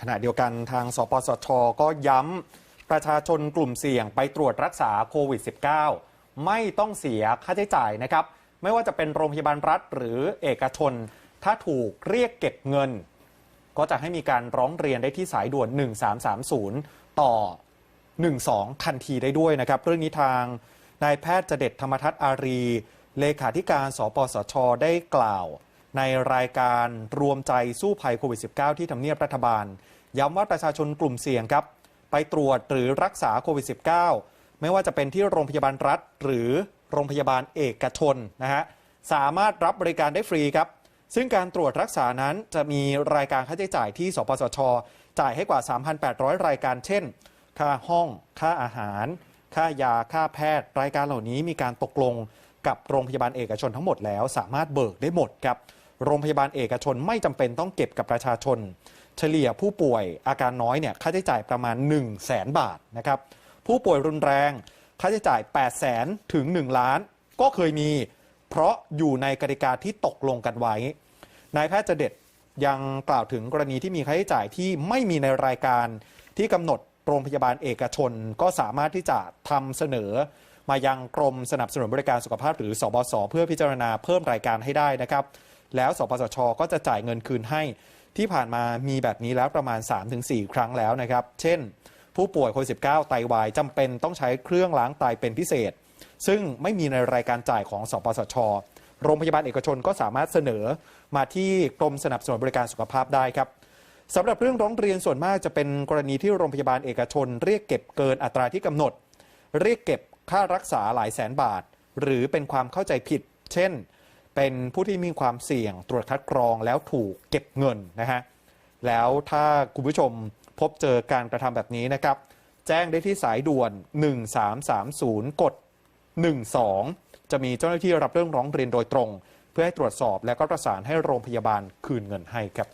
ขณะเดียวกันทางสปสช ก็ย้ำประชาชนกลุ่มเสี่ยงไปตรวจรักษาโควิด -19 ไม่ต้องเสียค่าใช้จ่ายนะครับ ไม่ว่าจะเป็นโรงพยาบาลรัฐหรือเอกชน ถ้าถูกเรียกเก็บเงิน ก็จะให้มีการร้องเรียนได้ที่สายด่วน 1330 ต่อ 12 ทันทีได้ด้วยนะครับ เรื่องนี้ทางนายแพทย์จเด็ดธรรมทัศน์อารี เลขาธิการ สปสช ได้กล่าว ในรายการรวมใจสู้ภัยโควิด -19 ที่ทำเนียบรัฐบาล ย้ำว่าประชาชนกลุ่มเสี่ยงครับ ไปตรวจหรือรักษาโควิด -19 ไม่ว่าจะเป็นที่โรงพยาบาลรัฐ หรือโรงพยาบาลเอกชนนะฮะสามารถรับบริการได้ฟรีครับ ซึ่งการตรวจรักษานั้นจะมีรายการค่าใช้จ่ายที่ สปสช จ่ายให้กว่า 3,800 รายการ เช่น ค่าห้อง ค่าอาหาร ค่ายา ค่าแพทย์ รายการเหล่านี้มีการตกลงกับโรงพยาบาลเอกชนทั้งหมดแล้ว สามารถเบิกได้หมดครับ โรงพยาบาลเอกชนไม่จำเป็นต้องเก็บกับประชาชน เฉลี่ยผู้ป่วยอาการน้อยเนี่ยค่าใช้จ่ายประมาณ 1 0 0 0 0แสนบาทนะครับผู้ป่วยรุนแรงค่าใช้จ่าย 8 0 0แสนถึง 1 ล้าน ก็เคยมี เพราะอยู่ในกติกาที่ตกลงกันไว้นายแพทย์เจเด็ดยังกล่าวถึงกรณีที่มีค่าใช้จ่ายที่ไม่มีในรายการที่กำหนดโรงพยาบาลเอกชนก็สามารถที่จะทำเสนอ มายังกรมสนับสนุนบริการสุขภาพหรือสบศเพื่อพิจารณาเพิ่มรายการให้ได้นะครับ แล้วสปสชก็จะจ่ายเงินคืนให้ ที่ผ่านมามีแบบนี้แล้วประมาณ 3-4 ครั้งแล้วนะครับ เช่น ผู้ป่วยโควิด -19 ไตวายจำเป็นต้องใช้เครื่องล้างไตเป็นพิเศษ ซึ่งไม่มีในรายการจ่ายของสปสชโรงพยาบาลเอกชนก็สามารถเสนอมาที่กรมสนับสนุนบริการสุขภาพได้ครับสำหรับเรื่องร้องเรียนส่วนมากจะเป็นกรณีที่โรงพยาบาลเอกชน เรียกเก็บเกินอัตราที่กำหนด เรียกเก็บค่ารักษาหลายแสนบาท หรือเป็นความเข้าใจผิด เช่น เป็นผู้ที่มีความเสี่ยงตรวจคัดกรองแล้วถูกเก็บเงินนะฮะแล้วถ้าคุณผู้ชมพบเจอการกระทำแบบนี้นะครับ แจ้งได้ที่สายด่วน 1330 กด 12 จะมีเจ้าหน้าที่รับเรื่องร้องเรียนโดยตรง เพื่อให้ตรวจสอบและก็ประสานให้โรงพยาบาลคืนเงินให้ครับ